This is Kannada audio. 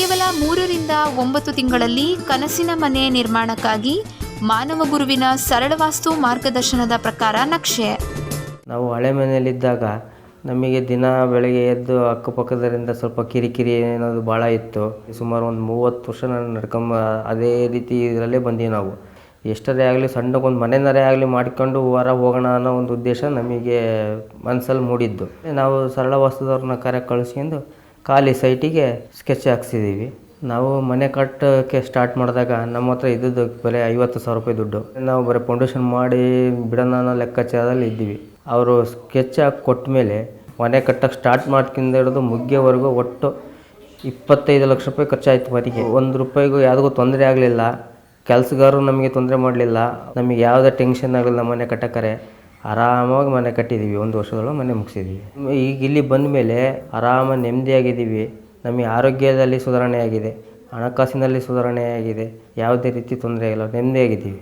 ಕೇವಲ ಮೂರರಿಂದ ಒಂಬತ್ತು ತಿಂಗಳಲ್ಲಿ ಕನಸಿನ ಮನೆ ನಿರ್ಮಾಣಕ್ಕಾಗಿ ಮಾನವ ಗುರುವಿನ ಸರಳ ವಾಸ್ತು ಮಾರ್ಗದರ್ಶನದ ಪ್ರಕಾರ ನಕ್ಷೆ. ನಾವು ಹಳೆ ಮನೆಯಲ್ಲಿದ್ದಾಗ ನಮಗೆ ದಿನ ಬೆಳಗ್ಗೆ ಎದ್ದು ಅಕ್ಕಪಕ್ಕದರಿಂದ ಸ್ವಲ್ಪ ಕಿರಿಕಿರಿ ಅನ್ನೋದು ಭಾಳ ಇತ್ತು. ಸುಮಾರು ಒಂದು ಮೂವತ್ತು ವರ್ಷ ನಾನು ನಡ್ಕೊಂಬ, ಅದೇ ರೀತಿ ಇದರಲ್ಲೇ ಬಂದೀವಿ ನಾವು. ಎಷ್ಟರೇ ಆಗಲಿ ಸಣ್ಣಗೊಂದು ಮನೆನರೇ ಆಗಲಿ ಮಾಡಿಕೊಂಡು ಹೊರ ಹೋಗೋಣ ಅನ್ನೋ ಒಂದು ಉದ್ದೇಶ ನಮಗೆ ಮನಸ್ಸಲ್ಲಿ ಮೂಡಿದ್ದು. ನಾವು ಸರಳ ವಾಸ್ತುದವ್ರನ್ನ ಕರೆ ಕಳಿಸ್ಕೊಂಡು ಖಾಲಿ ಸೈಟಿಗೆ ಸ್ಕೆಚ್ ಹಾಕ್ಸಿದ್ದೀವಿ ನಾವು ಮನೆ ಕಟ್ಟೋಕ್ಕೆ ಸ್ಟಾರ್ಟ್ ಮಾಡಿದಾಗ ನಮ್ಮ ಹತ್ರ ಇದ್ದದ್ದು ಬೆಲೆ ಐವತ್ತು ಸಾವಿರ ರೂಪಾಯಿ ದುಡ್ಡು. ನಾವು ಬರೀ ಫೌಂಡೇಶನ್ ಮಾಡಿ ಬಿಡೋಣ ಅನ್ನೋ ಲೆಕ್ಕಾಚಾರದಲ್ಲಿ ಇದ್ದೀವಿ. ಅವರು ಸ್ಕೆಚ್ ಹಾಕಿ ಕೊಟ್ಟ ಮೇಲೆ ಮನೆ ಕಟ್ಟಕ್ಕೆ ಸ್ಟಾರ್ಟ್ ಮಾಡ್ಕಿಂದ ಹಿಡಿದು ಮುಗಿಯೋವರೆಗೂ ಒಟ್ಟು ಇಪ್ಪತ್ತೈದು ಲಕ್ಷ ರೂಪಾಯಿ ಖರ್ಚಾಯಿತು ಮನೆಗೆ. ಒಂದು ರೂಪಾಯಿಗೂ ಯಾವುದಕ್ಕೂ ತೊಂದರೆ ಆಗಲಿಲ್ಲ. ಕೆಲಸಗಾರರು ನಮಗೆ ತೊಂದರೆ ಮಾಡಲಿಲ್ಲ. ನಮಗೆ ಯಾವುದೇ ಟೆನ್ಷನ್ ಆಗಲಿಲ್ಲ ಮನೆ ಕಟ್ಟಕ್ಕರೆ ಆರಾಮಾಗಿ ಮನೆ ಕಟ್ಟಿದ್ದೀವಿ. ಒಂದು ವರ್ಷದೊಳಗೆ ಮನೆ ಮುಗಿಸಿದ್ದೀವಿ ಈಗ ಇಲ್ಲಿ ಬಂದ ಮೇಲೆ ಆರಾಮ, ನೆಮ್ಮದಿಯಾಗಿದ್ದೀವಿ. ನಮಗೆ ಆರೋಗ್ಯದಲ್ಲಿ ಸುಧಾರಣೆ ಆಗಿದೆ ಹಣಕಾಸಿನಲ್ಲಿ ಸುಧಾರಣೆ ಆಗಿದೆ ಯಾವುದೇ ರೀತಿ ತೊಂದರೆ ಇಲ್ಲ. ನೆಮ್ಮದಿಯಾಗಿದ್ದೀವಿ.